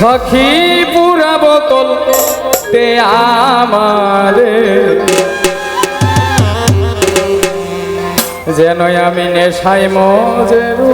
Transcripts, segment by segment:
সখী পুরা বোতল তে আমারে। যেন আমি নেশাই মজেরু।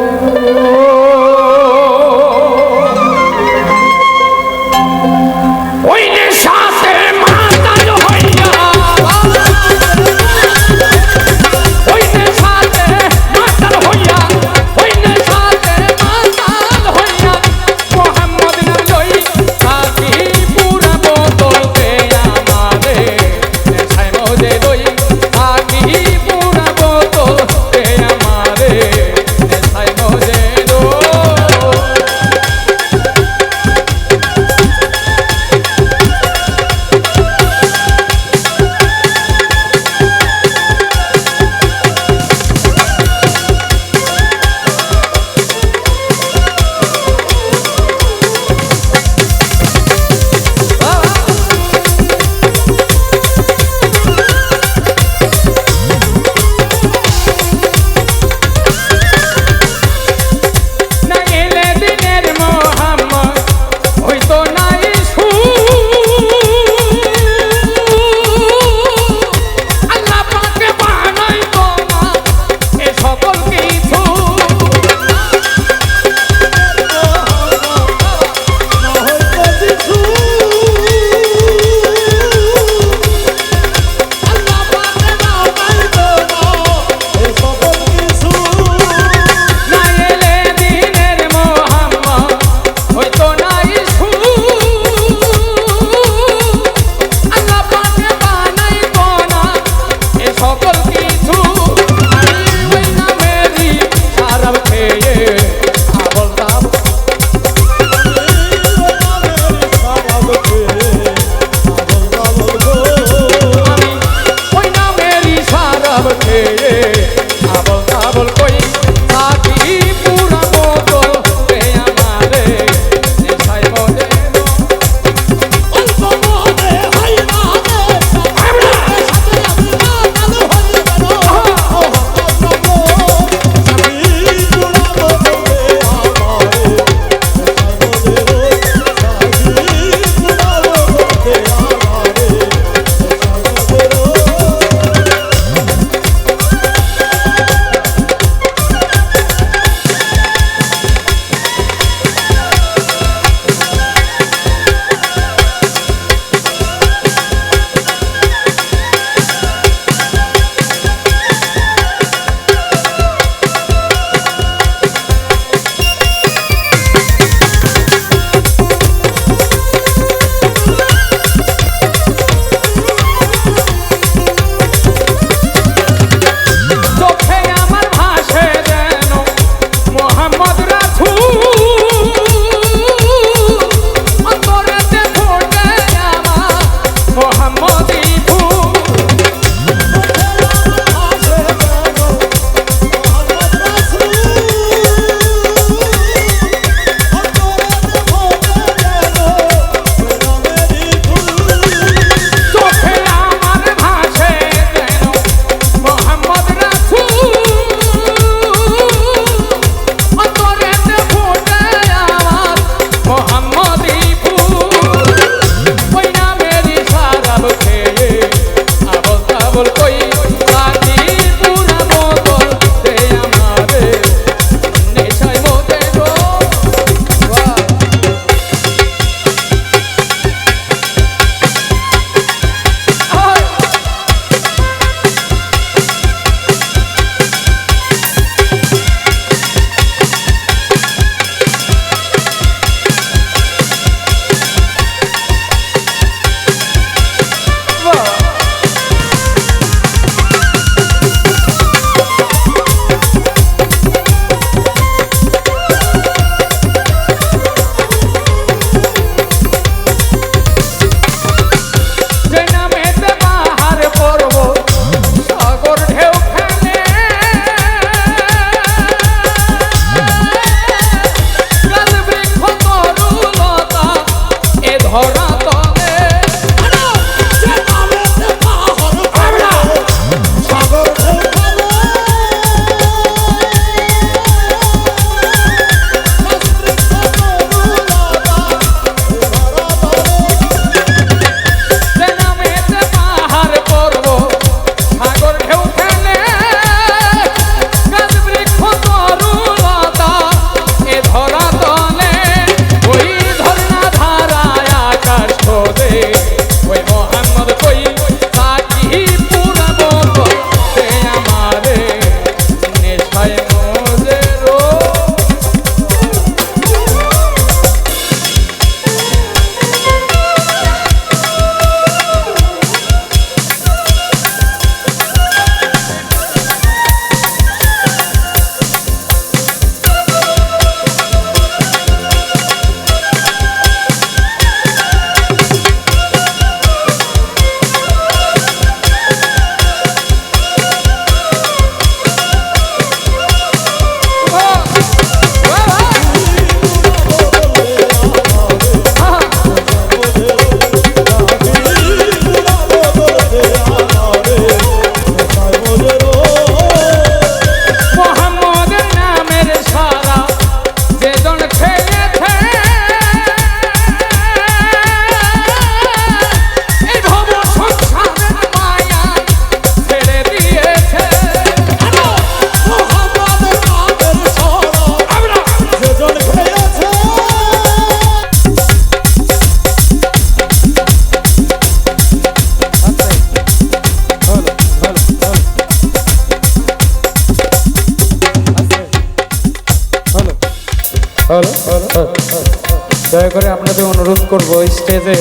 করব স্টেজে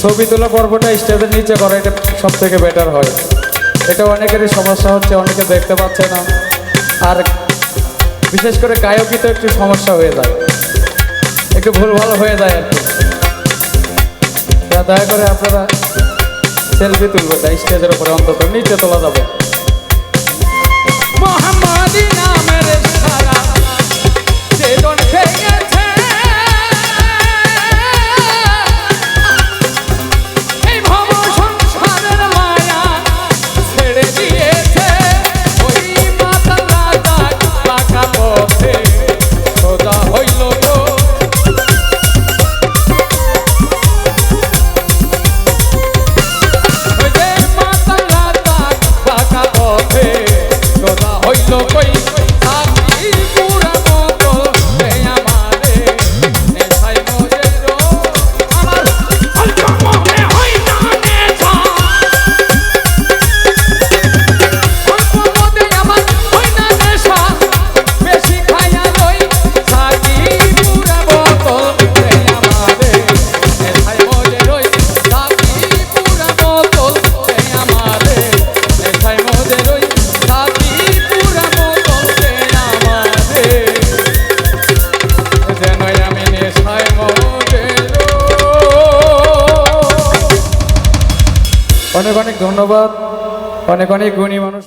ছবি তোলা পর্বটা স্টেজের নিচে করা এটা সব থেকে বেটার হয়। এটা অনেকেরই সমস্যা হচ্ছে, অনেকে দেখতে পাচ্ছে না। আর বিশেষ করে গায়কই তো একটু সমস্যা হয়ে যায়। একটু ভুল ভালো হয়ে যায় আর কি। দয়া করে আপনারা সেলফি তুলবেন স্টেজের উপরে অন্তত নিচে তোলা যাবে। মোহাম্মদী নামের সারা চেতন ধন্যবাদ। অনেক অনেক গুণী মানুষ।